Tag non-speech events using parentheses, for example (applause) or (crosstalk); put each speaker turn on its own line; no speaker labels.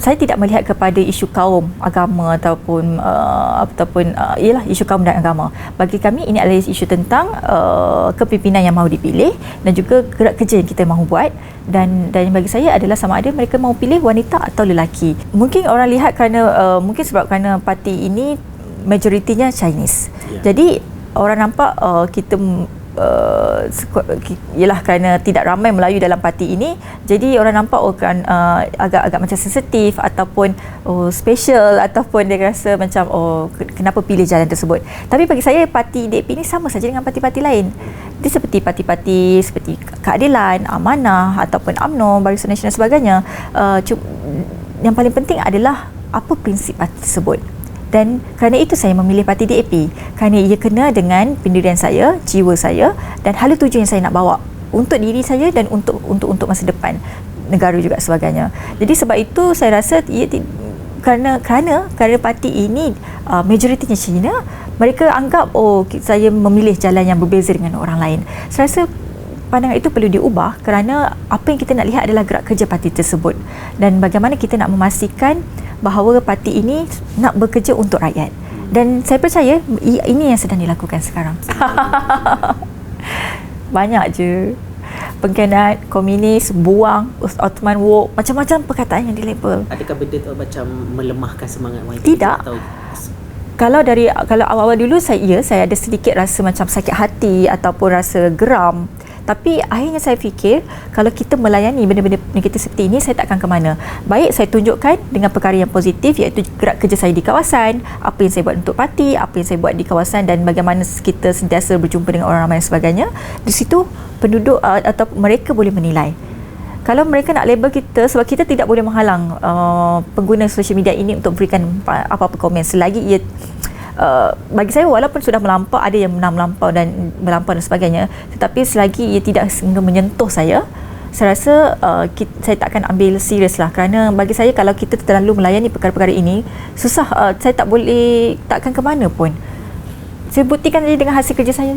saya tidak melihat kepada isu kaum agama ataupun uh, ataupun uh, ialah isu kaum dan agama. Bagi kami ini adalah isu tentang uh, kepimpinan yang mahu dipilih dan juga gerak kerja yang kita mahu buat. Dan dan bagi saya adalah sama ada mereka mahu pilih wanita atau lelaki. Mungkin orang lihat kerana uh, mungkin sebab kerana parti ini majoritinya Chinese. Yeah. jadi orang nampak uh, kita uh, ialah kerana tidak ramai Melayu dalam parti ini jadi orang nampak oh kan uh, agak-agak macam sensitif ataupun oh special ataupun dia rasa macam oh kenapa pilih jalan tersebut. Tapi bagi saya parti DAP ini sama saja dengan parti-parti lain. Dia seperti parti-parti seperti keadilan amanah ataupun AMNO Barisan Nasional sebagainya. Uh, yang paling penting adalah apa prinsip parti tersebut dan kerana itu saya memilih parti DAP kerana ia kena dengan pendirian saya, jiwa saya dan hala tuju yang saya nak bawa untuk diri saya dan untuk untuk untuk masa depan negara juga sebagainya. Jadi sebab itu saya rasa ia kerana kerana kerana parti ini uh, majoritinya Cina, mereka anggap oh saya memilih jalan yang berbeza dengan orang lain. Saya rasa pandangan itu perlu diubah kerana apa yang kita nak lihat adalah gerak kerja parti tersebut dan bagaimana kita nak memastikan bahawa parti ini nak bekerja untuk rakyat. Dan saya percaya ini yang sedang dilakukan sekarang. (laughs) Banyak je. Pengkhianat komunis buang Ottoman War macam-macam perkataan yang dilabel.
Adakah benda tu macam melemahkan semangat YTP
tidak. atau kalau dari kalau awal-awal dulu saya ya saya ada sedikit rasa macam sakit hati ataupun rasa geram tapi akhirnya saya fikir kalau kita melayani benda-benda negatif seperti ini saya takkan ke mana. Baik saya tunjukkan dengan perkara yang positif iaitu gerak kerja saya di kawasan apa yang saya buat untuk parti apa yang saya buat di kawasan dan bagaimana kita sentiasa berjumpa dengan orang ramai dan sebagainya. Di situ penduduk uh, atau mereka boleh menilai. Kalau mereka nak label kita sebab kita tidak boleh menghalang uh, pengguna sosial media ini untuk berikan apa-apa komen. Selagi ia Uh, bagi saya walaupun sudah melampau ada yang menang melampau dan melampau dan sebagainya tetapi selagi ia tidak menyentuh saya saya rasa uh, kita, saya tak akan ambil serius lah. Kerana bagi saya kalau kita terlalu melayani perkara-perkara ini susah uh, saya tak boleh takkan ke mana pun. Saya buktikan saja dengan hasil kerja saya